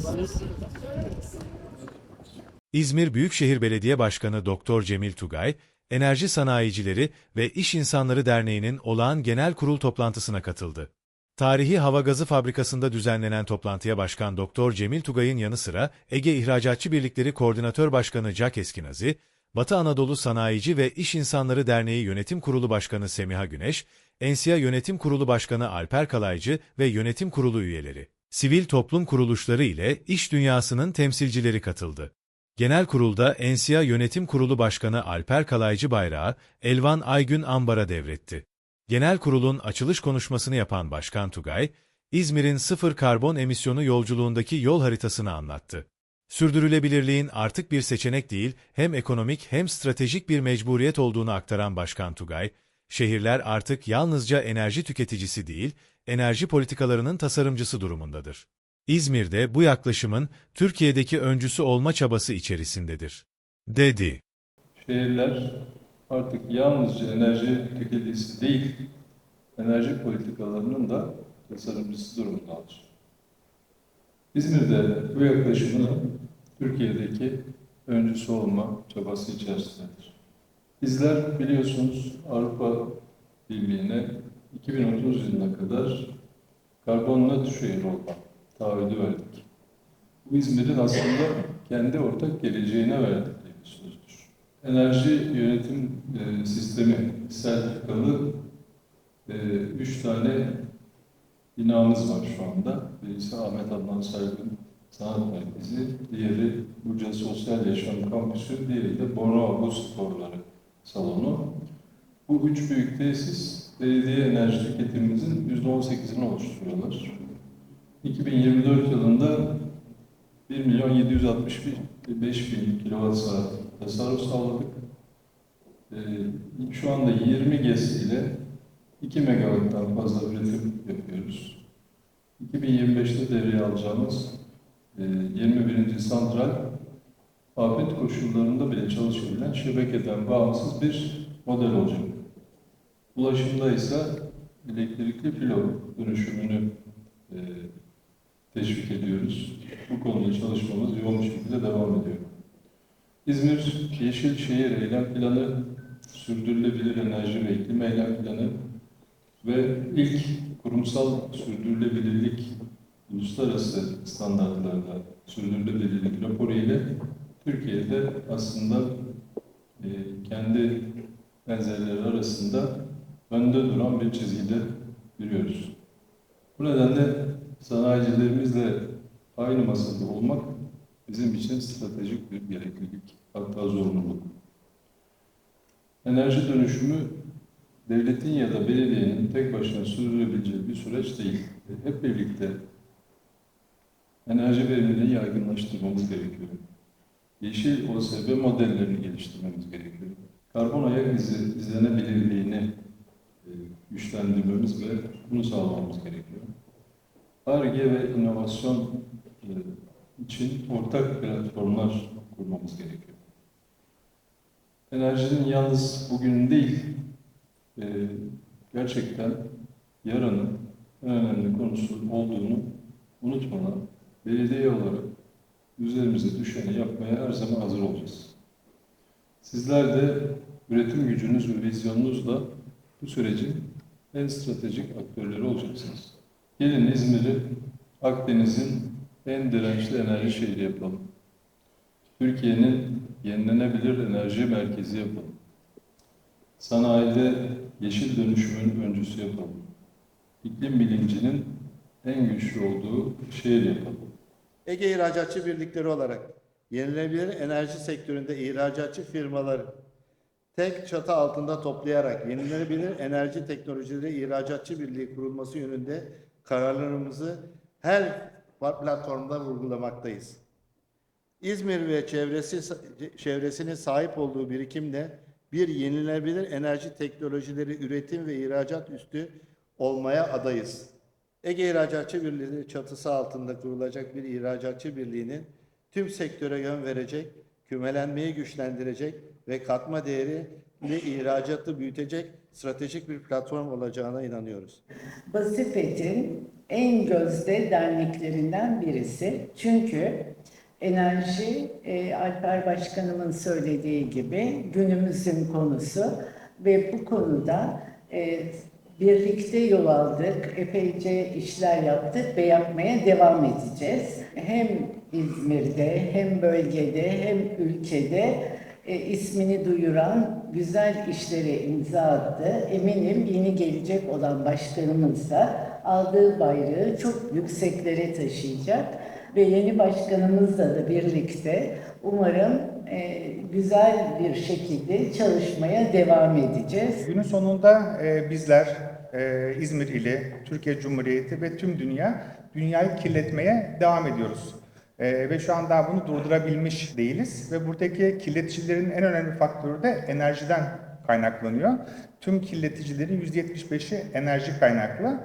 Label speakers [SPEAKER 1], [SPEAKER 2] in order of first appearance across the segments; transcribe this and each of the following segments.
[SPEAKER 1] Nasılsınız?
[SPEAKER 2] İzmir Büyükşehir Belediye Başkanı Doktor Cemil Tugay, Enerji Sanayicileri ve İş İnsanları Derneği'nin olağan genel kurul toplantısına katıldı. Tarihi hava gazı fabrikasında düzenlenen toplantıya Başkan Doktor Cemil Tugay'ın yanı sıra Ege İhracatçı Birlikleri Koordinatör Başkanı Jack Eskinazi, Batı Anadolu Sanayici ve İş İnsanları Derneği Yönetim Kurulu Başkanı Semiha Güneş, Ensiya Yönetim Kurulu Başkanı Alper Kalaycı ve Yönetim Kurulu üyeleri, sivil toplum kuruluşları ile iş dünyasının temsilcileri katıldı. Genel kurulda Ensiya Yönetim Kurulu Başkanı Alper Kalaycı Bayrağı, Elvan Aygün Ambar'a devretti. Genel kurulun açılış konuşmasını yapan Başkan Tugay, İzmir'in sıfır karbon emisyonu yolculuğundaki yol haritasını anlattı. Sürdürülebilirliğin artık bir seçenek değil, hem ekonomik hem stratejik bir mecburiyet olduğunu aktaran Başkan Tugay, şehirler artık yalnızca enerji tüketicisi değil, enerji politikalarının tasarımcısı durumundadır. İzmir'de bu yaklaşımın Türkiye'deki öncüsü olma çabası içerisindedir. Dedi.
[SPEAKER 3] Şehirler artık yalnızca enerji tüketicisi değil, enerji politikalarının da tasarımcısı durumundadır. İzmir'de bu yaklaşımın Türkiye'deki öncüsü olma çabası içerisindedir. Bizler biliyorsunuz Avrupa Birliği'ne 2030 yılına kadar karbon nötr şehir olma taahhüdü verdik. Bu İzmir'in aslında kendi ortak geleceğine verdikleri bir sözdür. Enerji yönetim e, sistemi sertifikalı e, üç tane binamız var şu anda. Birisi Ahmet Adnan Saygın Sanat Merkezi, diğeri Burca Sosyal Yaşam Kampüsü, diğeri de Bornova Buz Sporları Salonu. Bu üç büyük tesis belediye enerji tüketimimizin %18'ini oluşturuyorlar. 2024 yılında 1 milyon 765 bin kilowatt saat tasarruf sağladık. Ee, şu anda 20 GES ile 2 megawatttan fazla üretim yapıyoruz. 2025'te devreye alacağımız e, 21. santral afet koşullarında bile çalışabilen şebekeden bağımsız bir model olacak. Ulaşımda ise elektrikli filo dönüşümünü e, teşvik ediyoruz. Bu konuda çalışmamız yoğun şekilde devam ediyor. İzmir Yeşil Şehir Eylem Planı, Sürdürülebilir Enerji ve İklim Eylem Planı ve ilk kurumsal sürdürülebilirlik uluslararası standartlarda sürdürülebilirlik raporu ile Türkiye'de aslında e, kendi benzerleri arasında önde duran bir çizgide yürüyoruz. Bu nedenle sanayicilerimizle aynı masada olmak bizim için stratejik bir gereklilik, hatta zorunluluk. Enerji dönüşümü devletin ya da belediyenin tek başına sürdürebileceği bir süreç değil. Hep birlikte enerji verimliliğini yaygınlaştırmamız gerekiyor. Yeşil OSB modellerini geliştirmemiz gerekiyor. Karbon ayak izi izlenebilirliğini güçlendirmemiz ve bunu sağlamamız gerekiyor. ARGE ve inovasyon e, için ortak platformlar kurmamız gerekiyor. Enerjinin yalnız bugün değil, e, gerçekten yarının en önemli konusu olduğunu unutmadan belediye olarak üzerimize düşeni yapmaya her zaman hazır olacağız. Sizler de üretim gücünüz ve vizyonunuzla bu sürecin en stratejik aktörleri olacaksınız. Gelin İzmir'i Akdeniz'in en dirençli enerji şehri yapalım. Türkiye'nin yenilenebilir enerji merkezi yapalım. Sanayide yeşil dönüşümün öncüsü yapalım. İklim bilincinin en güçlü olduğu şehir yapalım.
[SPEAKER 1] Ege İhracatçı Birlikleri olarak yenilenebilir enerji sektöründe ihracatçı firmaları tek çatı altında toplayarak yenilenebilir enerji teknolojileri ihracatçı birliği kurulması yönünde kararlarımızı her platformda vurgulamaktayız. İzmir ve çevresi çevresinin sahip olduğu birikimle bir yenilenebilir enerji teknolojileri üretim ve ihracat üstü olmaya adayız. Ege İhracatçı Birliği çatısı altında kurulacak bir ihracatçı birliğinin tüm sektöre yön verecek, kümelenmeyi güçlendirecek ve katma değeri ile ihracatı büyütecek stratejik bir platform olacağına inanıyoruz.
[SPEAKER 4] Basifet'in en gözde derneklerinden birisi. Çünkü enerji, e, Alper Başkanımın söylediği gibi günümüzün konusu ve bu konuda e, birlikte yol aldık, epeyce işler yaptık ve yapmaya devam edeceğiz. Hem İzmir'de, hem bölgede, hem ülkede e, ismini duyuran güzel işlere imza attı. Eminim yeni gelecek olan başkanımız da aldığı bayrağı çok yükseklere taşıyacak ve yeni başkanımızla da birlikte umarım e, güzel bir şekilde çalışmaya devam edeceğiz.
[SPEAKER 5] Günün sonunda e, bizler e, İzmir ili, Türkiye Cumhuriyeti ve tüm dünya dünyayı kirletmeye devam ediyoruz. E, ve şu an daha bunu durdurabilmiş değiliz ve buradaki kirleticilerin en önemli faktörü de enerjiden kaynaklanıyor. Tüm kirleticilerin %75'i enerji kaynaklı.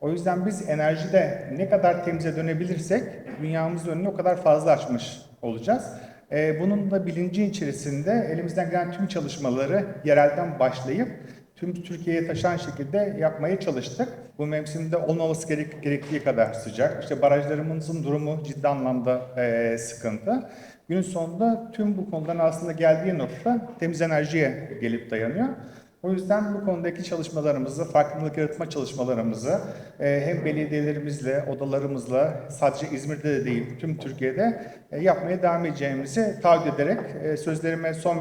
[SPEAKER 5] O yüzden biz enerjide ne kadar temize dönebilirsek dünyamızın önünü o kadar fazla açmış olacağız. Ee, bunun da bilinci içerisinde elimizden gelen tüm çalışmaları yerelden başlayıp tüm Türkiye'ye taşan şekilde yapmaya çalıştık. Bu mevsimde olmaması gerek, gerektiği kadar sıcak. İşte barajlarımızın durumu ciddi anlamda eee, sıkıntı. Günün sonunda tüm bu konuların aslında geldiği nokta temiz enerjiye gelip dayanıyor. O yüzden bu konudaki çalışmalarımızı, farkındalık yaratma çalışmalarımızı e, hem belediyelerimizle, odalarımızla, sadece İzmir'de de değil, tüm Türkiye'de e, yapmaya devam edeceğimizi taahhüt ederek e, sözlerime son